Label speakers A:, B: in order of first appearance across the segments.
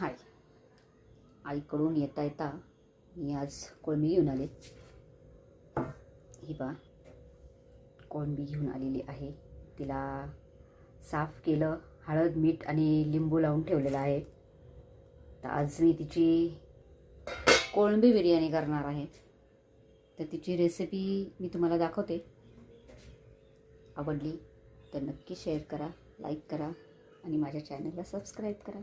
A: हाय. आईकडून येता येता मी आज कोळंबी घेऊन आले. ही बा कोळंबी घेऊन आलेली आहे. तिला साफ केलं हळद मीठ आणि लिंबू लावून ठेवलेलं आहे. तर आज मी तिची कोळंबी बिर्याणी करणार आहे. तर तिची रेसिपी मी तुम्हाला दाखवते. आवडली तर नक्की शेअर करा लाईक करा आणि माझ्या चॅनलला सबस्क्राईब करा.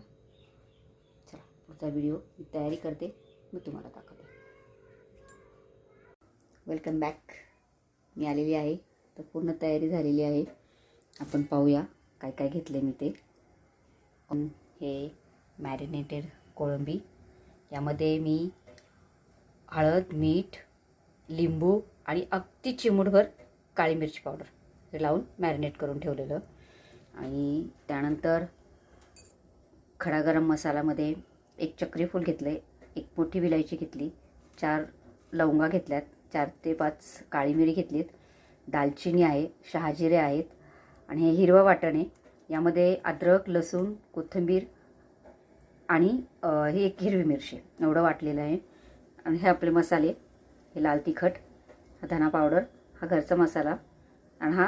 A: पुढचा व्हिडिओ मी तयारी करते. मी तुम्हाला दाखवते. वेलकम बॅक मी आलेली आहे. तर पूर्ण तयारी झालेली आहे. आपण पाहूया काय काय घेतलं मी ते. हे मॅरिनेटेड कोळंबी. यामध्ये मी हळद मीठ लिंबू आणि अगदी चिमूटभर काळी मिरची पावडर हे लावून मॅरिनेट करून ठेवलेलं. आणि त्यानंतर खडा गरम मसालामध्ये एक चक्रीफूल घेतलं आहे एक मोठी विलायची घेतली चार लवंगा घेतल्यात चार ते पाच काळी मिरी घेतलीत दालचिनी आहे शहाजिरे आहेत आणि हे हिरवं वाटण आहे. यामध्ये अद्रक लसूण कोथिंबीर आणि ही एक हिरवी मिरची एवढं वाटलेलं आहे. आणि हे आपले मसाले हे लाल तिखट हा धना पावडर हा घरचा मसाला आणि हा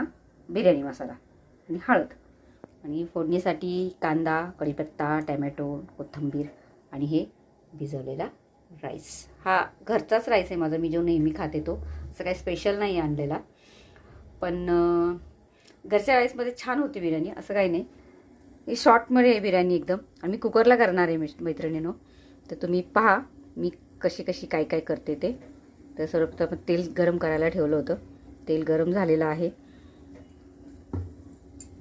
A: बिर्याणी मसाला आणि हळद. आणि फोडणीसाठी कांदा कढीपत्ता टॅमॅटो कोथिंबीर आणि हे भिजवलेला राईस हा घरचाच राईस आहे माझा मी जो नेहमी खाते तो. असं काही स्पेशल नाही आणलेला. पण घरच्या राईसमध्ये छान होती बिर्याणी असं काही नाही. ही शॉर्टमध्ये आहे बिर्याणी एकदम. आणि मी कुकरला करणार आहे मैत्रिणीनो. तर तुम्ही पहा मी कशी कशी काय काय करते ते. तर सर्वप्रथम तेल गरम करायला ठेवलं होतं. तेल गरम झालेलं आहे.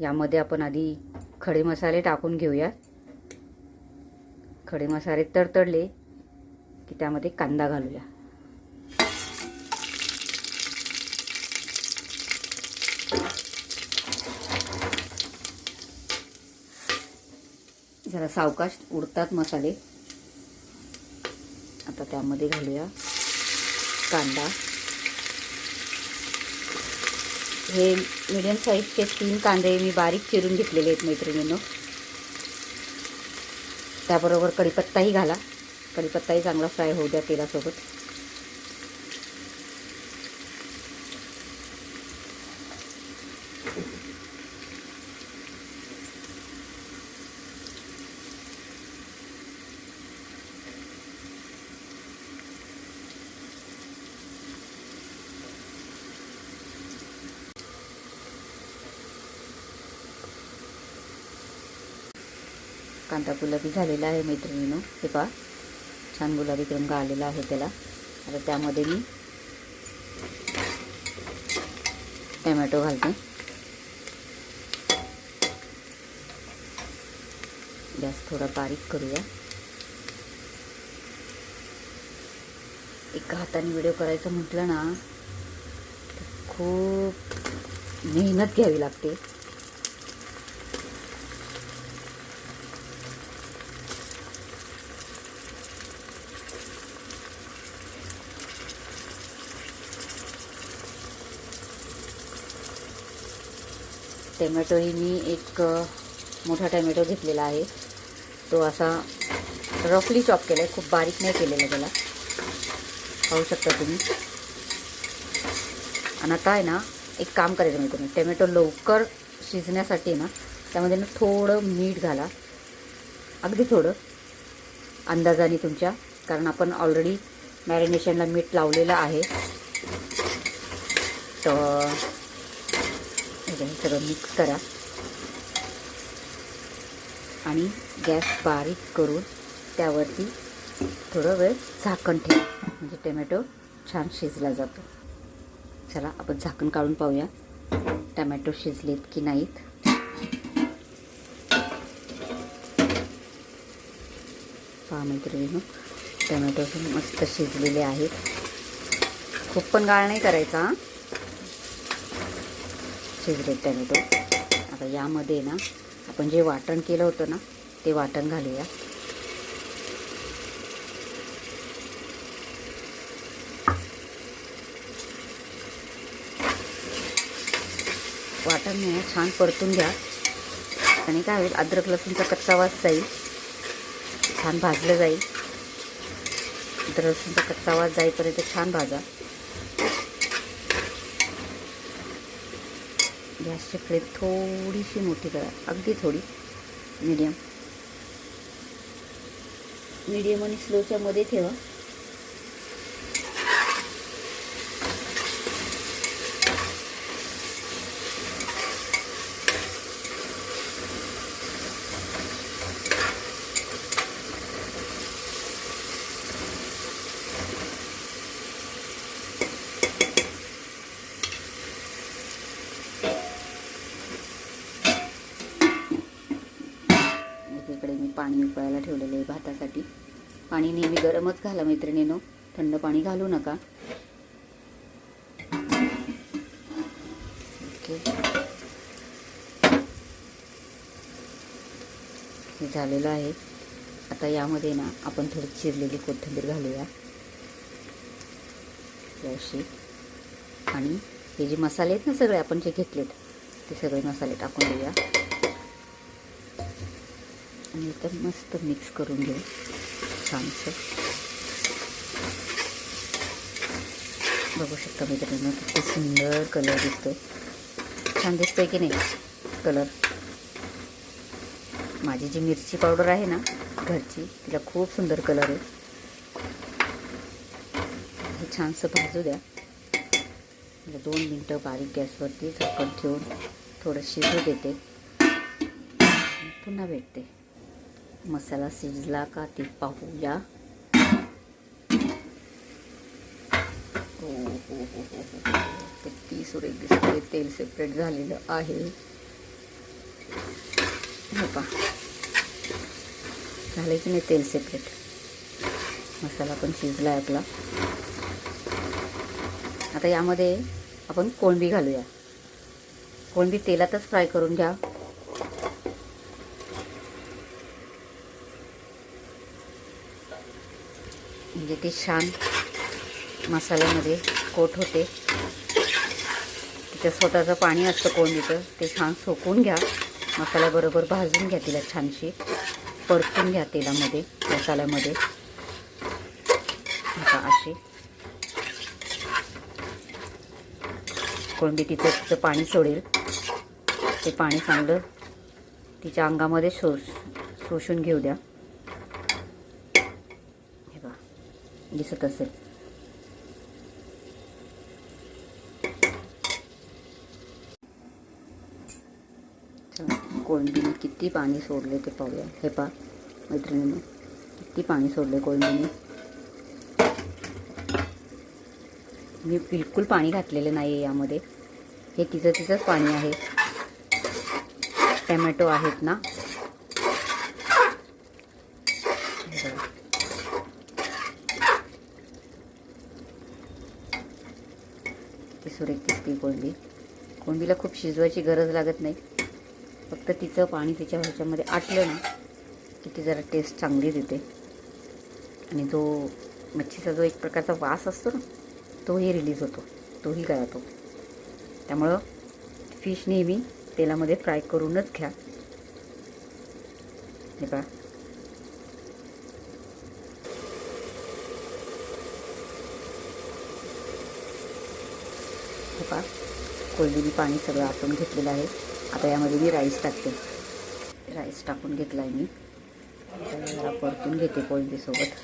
A: यामध्ये आपण आधी खडे मसाले टाकून घेऊया खडे मसाले तडतडले की त्यामध्ये कांदा घालूया. जरा सावकाश उडतात मसाले. आता त्यामध्ये घालूया कांदा. हे मिडियम साईजचे तीन कांदे मी बारीक चिरून घेतलेले आहेत मैत्रिणींनो. त्याबरोबर कढीपत्ताही घाला. कढीपत्ताही चांगला फ्राय होऊ द्या तेलासोबत. कांदा गुलाबी झालेला आहे मैत्रिणीनं. हे पहा. छान गुलाबी रंग आलेला आहे त्याला. आता त्यामध्ये मी टमॅटो घालते. गॅस थोडा बारीक करूया. एका हाताने व्हिडिओ करायचं म्हटलं ना खूप मेहनत घ्यावी लागते. टमॅटोही मी एक मोठा टोमॅटो घेतलेला आहे. तो असा रफली चॉप केला आहे खूप बारीक नाही केलेला त्याला. पाहू शकता तुम्ही. आणि आता आहे ना एक काम करायचं मी तुम्ही टोमॅटो लवकर शिजण्यासाठी ना त्यामध्ये ना थोडं मीठ घाला. अगदी थोडं. अंदाजाने तुमच्या. कारण आपण ऑलरेडी मॅरिनेशनला मीठ लावलेलं आहे. तर हे सगळं मिक्स करा. आणि गॅस बारीक करून त्यावरती थोडं वेळ झाकण ठेवा. म्हणजे टोमॅटो छान शिजला जातो. चला आपण झाकण काढून पाहूया. टमॅटो शिजलेत की नाहीत? पहा मैत्रिणीनं टमॅटो मस्त शिजलेले आहेत. खूप पण गाळ नाही करायचा हा. शिजले आता यामध्ये ना आपण जे वाटण केलं होतं ना ते वाटण घालूया. वाटण नाही छान परतून घ्या. आणि काय होईल अद्रक लसूणचा कच्चा वास जाईल. छान भाजलं जाईल. अद्रक लसूणचा कच्चा वास जाईपर्यंत छान भाजा. गॅसची फ्लेम थोडीशी मोठी करा. अगदी थोडी. मीडियम. मीडियम आणि स्लोच्यामध्ये ठेवा एकीकडे मी पाणी उकळायला ठेवलेलं आहे भातासाठी. पाणी नेहमी गरमच घाला मैत्रिणीनो. थंड पाणी घालू नका. ओके. हे झालेलं आहे. आता यामध्ये ना आपण थोडी चिरलेली कोथिंबीर घालूया. अशी. आणि हे जे मसाले आहेत ना सगळे आपण जे घेतलेत ते सगळे मसाले टाकून देऊया. आणि इथं मस्त मिक्स करून घेऊ. छानसं. बघू शकता मित्रांनो किती सुंदर कलर दिसतो छान दिसतोय की नाही कलर माझी जी मिरची पावडर आहे ना घरची तिला खूप सुंदर कलर आहे. हे छानसं भाजू द्या. दोन मिनटं बारीक गॅसवरती झाकण ठेवून थोडं शिजू देते. पुन्हा भेटते. मसाला शिजला का ते पाहूया. हो हो हो हो हो किती सुरेख दिसते तेल सेपरेट झालेलं आहे. हो पा झालं की नाही तेल सेपरेट मसाला पण शिजला आहे आपला. आता यामध्ये आपण कोळंबी घालूया. कोळंबी तेलातच फ्राय करून घ्या. म्हणजे ती छान मसाल्यामध्ये कोट होते. तिचं स्वतःचं पाणी असतं कोंडीचं ते छान सोकून घ्या. मसाल्याबरोबर भाजून घ्या तिला छानशी. परतून घ्या तेलामध्ये मसाल्यामध्ये. आता अशी. कोळंबी तिचं तिचं पाणी सोडेल. ते पाणी चांगलं तिच्या अंगामध्ये शोष शोषून घेऊ द्या हे बघा दिसत असेल. कोळंबीने किती पाणी सोडले ते पाहूया. हे पा मैत्रिणीने किती पाणी सोडले कोळंबीने. मी बिलकुल पाणी घातलेलं नाही आहे यामध्ये. हे तिचं तिचंच पाणी आहे. टमॅटो आहेत ना हे बघा. किती सुरेख दिसते कोळंबी कोळंबीला खूप शिजवायची गरज लागत नाही. फक्त तिचं पाणी तिच्या ह्याच्यामध्ये आटलं ना की ती जरा टेस्ट चांगली देते. आणि जो मच्छीचा जो एक प्रकारचा वास असतो ना तोही रिलीज होतो. तोही गळतो. त्यामुळं फिश नेहमी तेलामध्ये फ्राय करूनच घ्या. हे बघा हे पहा कोळंबीने पाणी सगळं आटून घेतलेलं आहे. आता यामध्ये मी राईस टाकते. राईस टाकून घेतला आहे मी. जरा परतून घेते कोळंबीसोबत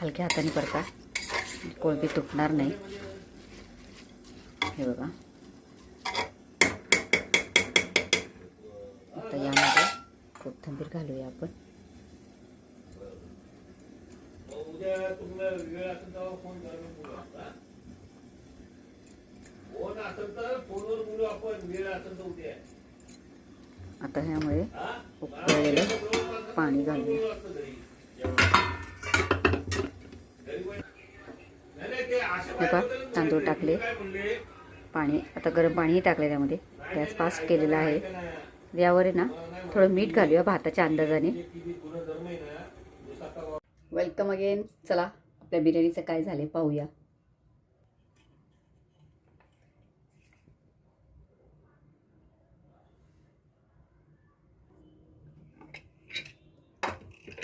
A: हलक्या हाताने परता. कोळंबी तुटणार नाही. हे बघा. आता यामध्ये कोथिंबीर घालूया आपण.
B: आता. फोन असेल तर फोनवर बोलू आपण. वेळ असेल तर उद्या.
A: आता ह्यामध्ये
B: हा?
A: उकळलेलं पाणी घालूया
B: बायकोला
A: तांदूळ टाकले. पाणी आता गरम पाणीही टाकलं त्यामध्ये. गॅस फास्ट केलेला आहे. यावर आहे ना थोडं मीठ घालूया भाताच्या अंदाजाने. वेलकम अगेन चला आपल्या बिर्याणीचं काय झाले पाहूया.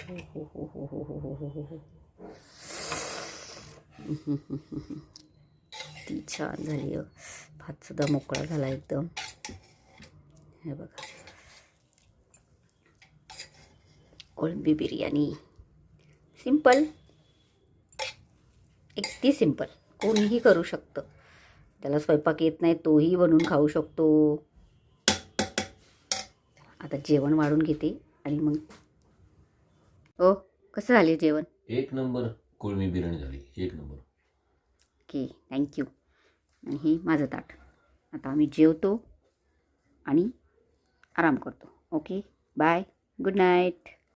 A: हो ती छान झाली भातसुद्धा मोकळा झाला एकदम. हे बघा. कोळंबी बिर्याणी. सिंपल अगदी सिंपल कोणीही करू शकतं. त्याला स्वयंपाक येत नाही तोही बनवून खाऊ शकतो. आता जेवण वाढून घेते आणि मग ओ कसं झाले जेवण?
B: एक नंबर कोळमी बिर्याणी झाली. एक नंबर.
A: ओके थँक्यू आणि ही माझं ताट. आता आम्ही जेवतो आणि आराम करतो. Okay bye good night